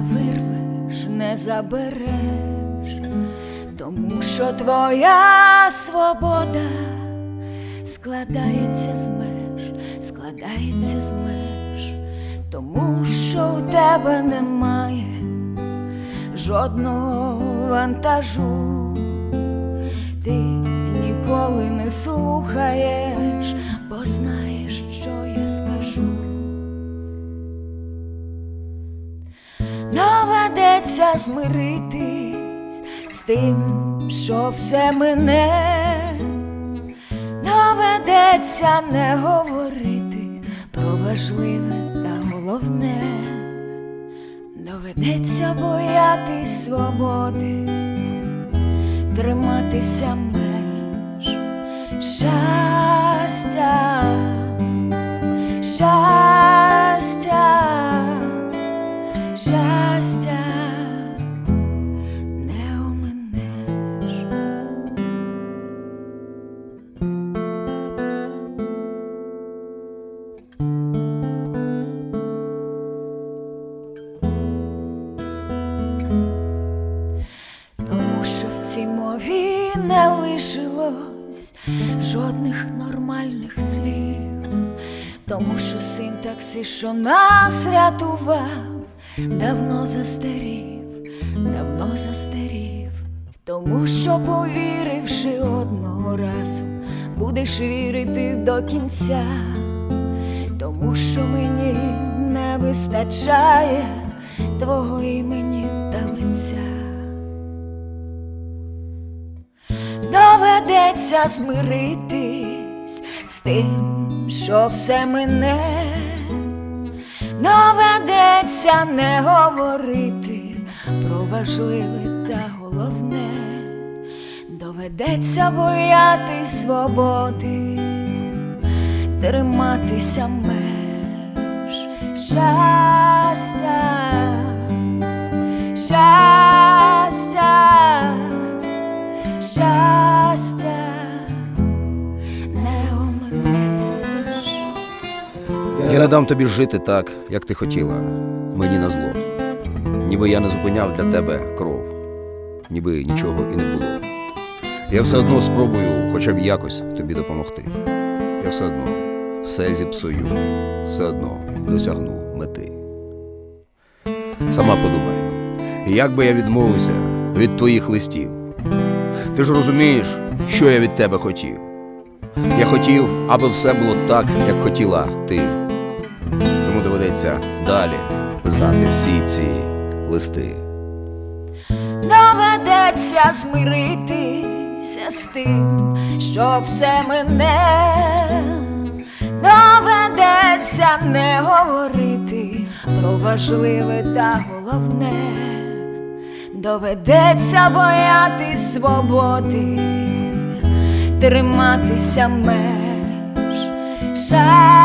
вирвеш, не забереш, тому що твоя свобода складається з меж, складається з меж, тому що у тебе немає жодного вантажу, ти ніколи не слухаєш, Доведеться змиритись з тим, що все мене, доведеться не говорити про важливе та головне, доведеться боятись свободи, триматися меж щастя, щастя мові не лишилось жодних нормальних слів, тому що синтаксис, що нас рятував, давно застарів, давно застарів, тому що, повіривши одного разу, будеш вірити до кінця, тому що мені не вистачає твого імені та лиця. Доведеться змиритись з тим, що все мене, доведеться не говорити про важливе та головне, доведеться боятись свободи, триматися меж щастя Я не дам тобі жити так, як ти хотіла, мені на зло. Ніби я не зупиняв для тебе кров, ніби нічого і не було. Я все одно спробую хоча б якось тобі допомогти. Я все одно все зіпсую, все одно досягну мети. Сама подумай, як би я відмовився від твоїх листів. Ти ж розумієш, що я від тебе хотів. Я хотів, аби все було так, як хотіла ти. Доведеться далі писати всі ці листи. Доведеться змиритися з тим, що все мене, доведеться не говорити про важливе та головне, доведеться боятись свободи, триматися меж. Щастя